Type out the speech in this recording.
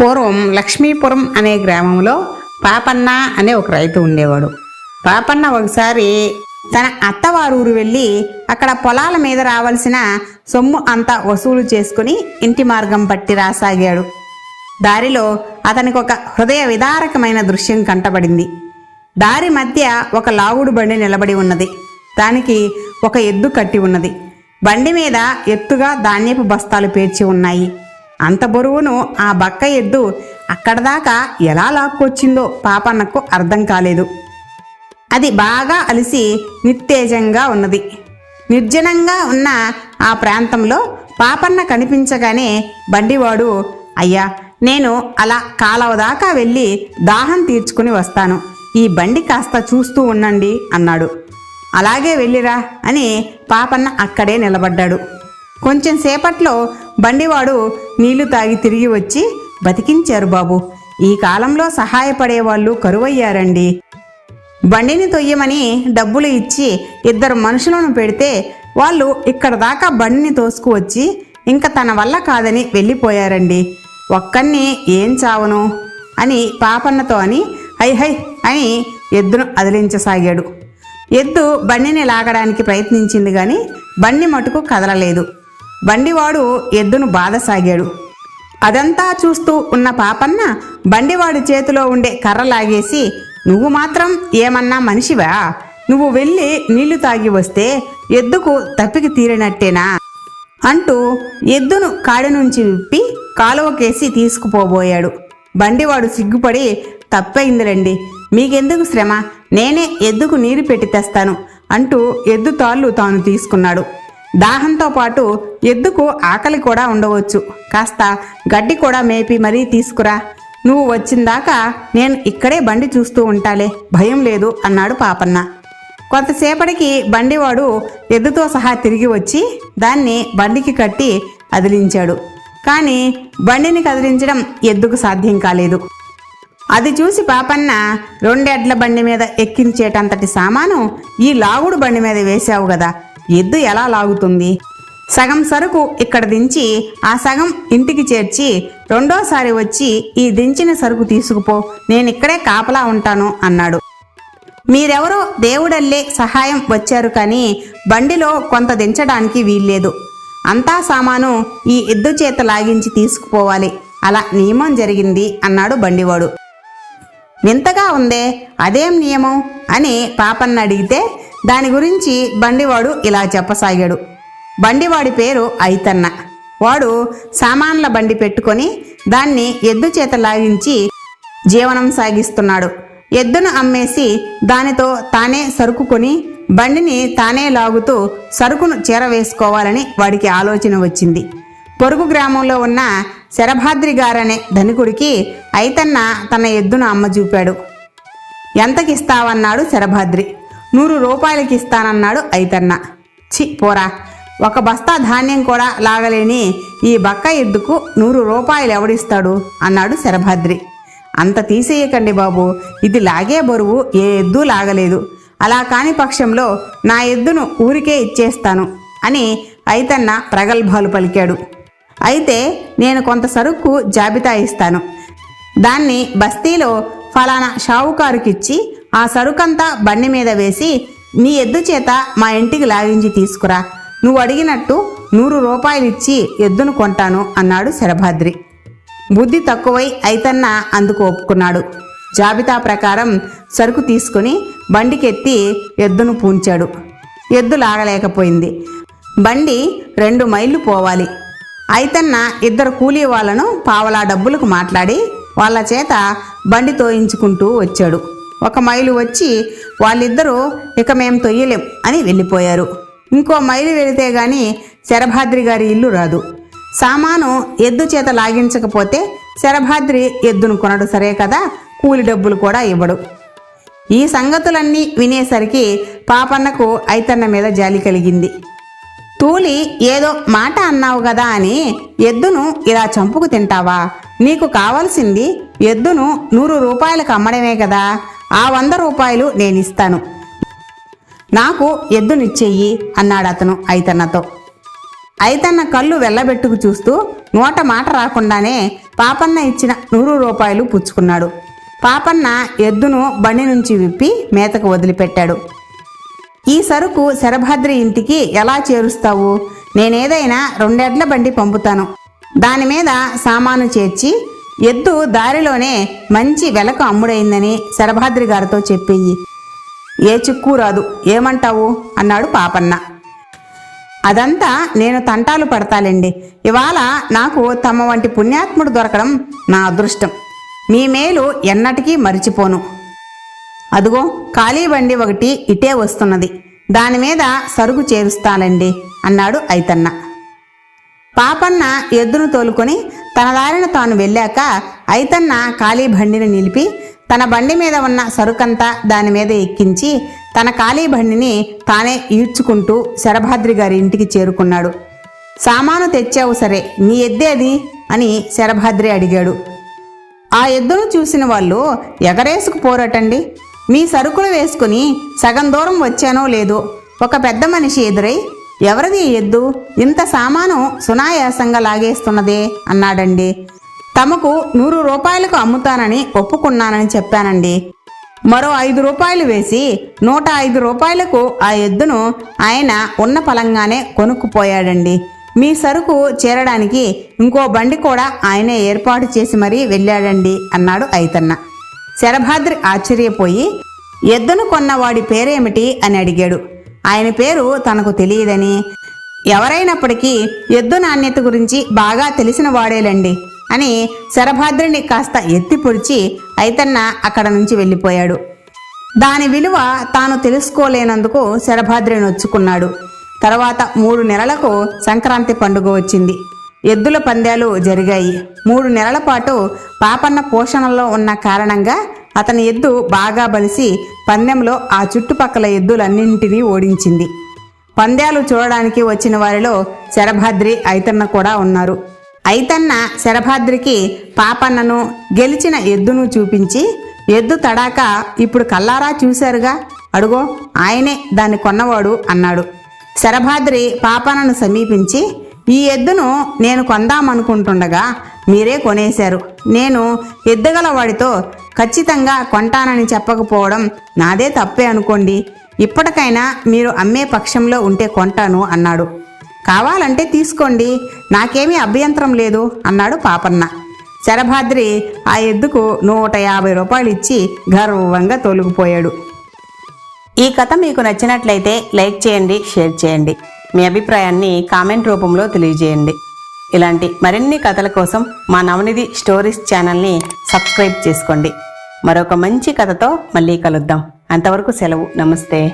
పూర్వం లక్ష్మీపురం అనే గ్రామంలో పాపన్న అనే ఒక రైతు ఉండేవాడు. పాపన్న ఒకసారి తన అత్తవారూరు వెళ్ళి అక్కడ పొలాల మీద రావాల్సిన సొమ్ము అంతా వసూలు చేసుకుని ఇంటి మార్గం పట్టి రాసాగాడు. దారిలో అతనికి ఒక హృదయ విదారకమైన దృశ్యం కంటపడింది దారి మధ్య ఒక లావుడు బండి నిలబడి ఉన్నది. దానికి ఒక ఎద్దు కట్టి ఉన్నది. బండి మీద ఎత్తుగా ధాన్యపు బస్తాలు పేర్చి ఉన్నాయి. అంత బరువును ఆ బక్క ఎద్దు అక్కడ దాకా ఎలా లాక్కొచ్చిందో పాపన్నకు అర్థం కాలేదు. అది బాగా అలిసి నిత్తేజంగా ఉన్నది. నిర్జనంగా ఉన్న ఆ ప్రాంతంలో పాపన్న కనిపించగానే బండివాడు అయ్యా నేను అలా కాలవ దాకా వెళ్ళి దాహం తీర్చుకుని వస్తాను. ఈ బండి కాస్త చూస్తూ ఉండండి అన్నాడు. అలాగే వెళ్ళిరా అని పాపన్న అక్కడే నిలబడ్డాడు. కొంచెం సేపట్లో బండివాడు నీళ్ళు తాగి తిరిగి వచ్చి బతికించారు బాబు. ఈ కాలంలో సహాయపడే వాళ్ళు కరువయ్యారండి. బండిని తొయ్యమని డబ్బులు ఇచ్చి ఇద్దరు మనుషులను పెడితే వాళ్ళు ఇక్కడ దాకా బండిని తోసుకువచ్చి ఇంకా తన వల్ల కాదని వెళ్ళిపోయారండి. ఒక్కన్ని ఏం చావను? అని పాపన్నతో అని హై హై అని ఎద్దును అదిలించసాగాడు. ఎద్దు బండిని లాగడానికి ప్రయత్నించింది కానీ బండి మటుకు కదలలేదు. బండివాడు ఎద్దును బాధసాగాడు. అదంతా చూస్తూ ఉన్న పాపన్న బండివాడి చేతిలో ఉండే కర్ర లాగేసి నువ్వు మాత్రం ఏమన్నా మనిషివా? నువ్వు వెళ్ళి నీళ్ళు తాగి వస్తే ఎద్దుకు తప్పికి తీరినట్టేనా? అంటూ ఎద్దును కాడి నుంచి విప్పి కాలువకేసి తీసుకుపోబోయాడు. బండివాడు సిగ్గుపడి తప్పైందిరండి మీకెందుకు శ్రమ? నేనే ఎద్దుకు నీరు పెట్టి తెస్తాను అంటూ ఎద్దు తాళ్ళు తాను తీసుకున్నాడు. దాహంతో పాటు ఎద్దుకు ఆకలి కూడా ఉండవచ్చు. కాస్త గడ్డి కూడా మేపి మరీ తీసుకురా. నువ్వు వచ్చిందాకా నేను ఇక్కడే బండి చూస్తూ ఉంటాలే. భయం లేదు అన్నాడు పాపన్న. కొంతసేపటికి బండివాడు ఎద్దుతో సహా తిరిగి వచ్చి దాన్ని బండికి కట్టి అదిలించాడు. కానీ బండిని కదిలించడం ఎద్దుకు సాధ్యం కాలేదు. అది చూసి పాపన్న రెండెడ్ల బండి మీద ఎక్కించేటంతటి సామాను ఈ లాగుడు బండి మీద వేశావు కదా. ఎద్దు ఎలా లాగుతుంది? సగం సరుకు ఇక్కడ దించి ఆ సగం ఇంటికి చేర్చి రెండోసారి వచ్చి ఈ దించిన సరుకు తీసుకుపో నేనిక్కడే కాపలా ఉంటాను అన్నాడు. మీరెవరో దేవుడల్లే సహాయం వచ్చారు కానీ బండిలో కొంత దించడానికి వీల్లేదు. అంతా సామాను ఈ ఎద్దు చేత లాగించి తీసుకుపోవాలి. అలా నియమం జరిగింది అన్నాడు బండివాడు. వింతగా ఉందే అదేం నియమం? అని పాపన్న అడిగితే దాని గురించి బండివాడు ఇలా చెప్పసాగాడు. బండివాడి పేరు ఐతన్న. వాడు సామాన్ల బండి పెట్టుకొని దాన్ని ఎద్దు చేత లాగించి జీవనం సాగిస్తున్నాడు. ఎద్దును అమ్మేసి దానితో తానే సరుకు కొని బండిని తానే లాగుతూ సరుకును చేరవేసుకోవాలని వాడికి ఆలోచన వచ్చింది. పొరుగు గ్రామంలో ఉన్న శరభాద్రి గారనే ధనికుడికి ఐతన్న తన ఎద్దును అమ్మ చూపాడు ఎంతకిస్తావన్నాడు శరభాద్రి. నూరు రూపాయలకి ఇస్తానన్నాడు ఐతన్న. చి పోరా. ఒక బస్తా ధాన్యం కూడా లాగలేని ఈ బక్క ఎద్దుకు నూరు రూపాయలు ఎవడిస్తాడు? అన్నాడు శరభద్రి. అంత తీసేయకండి బాబు. ఇది లాగే బరువు ఏ ఎద్దు లాగలేదు. అలా కాని పక్షంలో నా ఎద్దును ఊరికే ఇచ్చేస్తాను అని ఐతన్న ప్రగల్భాలు పలికాడు. అయితే నేను కొంత సరుకు జాబితా ఇస్తాను. దాన్ని బస్తీలో ఫలానా షావుకారుకిచ్చి ఆ సరుకంతా బండి మీద వేసి నీ ఎద్దు చేత మా ఇంటికి లాగించి తీసుకురా. నువ్వు అడిగినట్టు నూరు రూపాయలు ఇచ్చి ఎద్దును కొంటాను అన్నాడు శరభాద్రి. బుద్ధి తక్కువై అయితన్న అందుకు ఒప్పుకున్నాడు. జాబితా ప్రకారం సరుకు తీసుకుని బండికెత్తి ఎద్దును పూంచాడు. ఎద్దు లాగలేకపోయింది. బండి రెండు మైళ్ళు పోవాలి. అయితన్న ఇద్దరు కూలీ వాళ్ళను పావలా డబ్బులకు మాట్లాడి వాళ్ళ చేత బండి తోయించుకుంటూ వచ్చాడు. ఒక మైలు వచ్చి వాళ్ళిద్దరూ ఇక మేం తొయ్యలేం అని వెళ్ళిపోయారు. ఇంకో మైలు వెళితే గాని శరభాద్రి గారి ఇల్లు రాదు. సామాను ఎద్దు చేత లాగించకపోతే శరభాద్రి ఎద్దును కొనడు సరే కదా? కూలి డబ్బులు కూడా ఇవ్వడు. ఈ సంగతులన్నీ వినేసరికి పాపన్నకు ఐతన్న మీద జాలి కలిగింది. తూలి ఏదో మాట అన్నావు కదా అని ఎద్దును ఇలా చంపుకు తింటావా? నీకు కావాల్సింది ఎద్దును నూరు రూపాయలకు అమ్మడమే కదా? ఆ వంద రూపాయలు నేనిస్తాను. నాకు ఎద్దునిచ్చేయి అన్నాడు అతను ఐతన్నతో. ఐతన్న కళ్ళు వెళ్ళబెట్టుకు చూస్తూ నోట మాట రాకుండానే పాపన్న ఇచ్చిన నూరు రూపాయలు పుచ్చుకున్నాడు. పాపన్న ఎద్దును బండి నుంచి విప్పి మేతకు వదిలిపెట్టాడు. ఈ సరుకు శరభద్రి ఇంటికి ఎలా చేరుస్తావు? నేనేదైనా రెండెడ్ల బండి పంపుతాను. దాని మీద సామాను చేర్చి ఎద్దు దారిలోనే మంచి వెలకు అమ్ముడైందని శరభాద్రి గారితో చెప్పేయి. ఏ చిక్కు రాదు ఏమంటావు? అన్నాడు పాపన్న. అదంతా నేను తంటాలు పడతాలండి. ఇవాళ నాకు తమ వంటి పుణ్యాత్ముడు దొరకడం నా అదృష్టం. మీ మేలు ఎన్నటికీ మరిచిపోను. అదుగో ఖాళీ బండి ఒకటి ఇటే వస్తున్నది. దాని మీద సరుకు చేరుస్తానండి అన్నాడు ఐతన్న. పాపన్న ఎద్దును తోలుకొని తన దారిన తాను వెళ్ళాక ఐతన్న ఖాళీ బండిని నిలిపి తన బండి మీద ఉన్న సరుకంతా దాని మీద ఎక్కించి తన ఖాళీ బండిని తానే ఈడ్చుకుంటూ శరభాద్రి గారి ఇంటికి చేరుకున్నాడు. సామాను తెచ్చావు సరే నీ ఎద్దేది అని శరభాద్రి అడిగాడు. ఆ ఎద్దును చూసిన వాళ్ళు ఎగరేసుకు పోరటండి. మీ సరుకులు వేసుకుని సగం దూరం వచ్చానో లేదో ఒక పెద్ద మనిషి ఎదురై ఎవరిది ఎద్దు? ఇంత సామాను సునాయాసంగా లాగేస్తున్నదే అన్నాడండి. తమకు నూరు రూపాయలకు అమ్ముతానని ఒప్పుకున్నానని చెప్పానండి. మరో ఐదు రూపాయలు వేసి నూట ఐదు రూపాయలకు ఆ ఎద్దును ఆయన ఉన్న పలంగానే కొనుక్కుపోయాడండి. మీ సరుకు చేరడానికి ఇంకో బండి కూడా ఆయనే ఏర్పాటు చేసి మరీ వెళ్ళాడండి అన్నాడు ఐతన్న. శరభాద్రి ఆశ్చర్యపోయి ఎద్దును కొన్నవాడి పేరేమిటి అని అడిగాడు. ఆయన పేరు తనకు తెలియదని. ఎవరైనప్పటికీ ఎద్దు నాణ్యత గురించి బాగా తెలిసిన వాడేలండి అని శరభాద్రిని కాస్త ఎత్తి పొడిచి ఐతన్న అక్కడ నుంచి వెళ్ళిపోయాడు. దాని విలువ తాను తెలుసుకోలేనందుకు శరభాద్రి నొచ్చుకున్నాడు. తర్వాత మూడు నెలలకు సంక్రాంతి పండుగ వచ్చింది. ఎద్దుల పందాలు జరిగాయి. మూడు నెలల పాటు పాపన్న పోషణలో ఉన్న కారణంగా అతని ఎద్దు బాగా బలిసి పందెంలో ఆ చుట్టుపక్కల ఎద్దులన్నింటినీ ఓడించింది. పందాలు చూడడానికి వచ్చిన వారిలో శరభాద్రి ఐతన్న కూడా ఉన్నారు. ఐతన్న శరభాద్రికి పాపన్నను గెలిచిన ఎద్దును చూపించి ఎద్దు తడాక ఇప్పుడు కల్లారా చూశారుగా? అడుగో ఆయనే దాన్ని కొన్నవాడు అన్నాడు. శరభాద్రి పాపన్నను సమీపించి ఈ ఎద్దును నేను కొందామనుకుంటుండగా మీరే కొనేశారు. నేను ఎద్దుగల వాడితో ఖచ్చితంగా కొంటానని చెప్పకపోవడం నాదే తప్పే అనుకోండి. ఇప్పటికైనా మీరు అమ్మే పక్షంలో ఉంటే కొంటాను అన్నాడు. కావాలంటే తీసుకోండి నాకేమీ అభ్యంతరం లేదు అన్నాడు పాపన్న. శరభాద్రి ఆ ఎద్దుకు నూట యాభై రూపాయలు ఇచ్చి గర్వంగా తొలగిపోయాడు. ఈ కథ మీకు నచ్చినట్లయితే లైక్ చేయండి షేర్ చేయండి. మీ అభిప్రాయాన్ని కామెంట్ రూపంలో తెలియజేయండి. ఇలాంటి మరిన్ని కథల కోసం మా నవనిధి స్టోరీస్ ఛానల్ని సబ్స్క్రైబ్ చేసుకోండి. మరొక మంచి కథతో మళ్ళీ కలుద్దాం. అంతవరకు సెలవు. నమస్తే.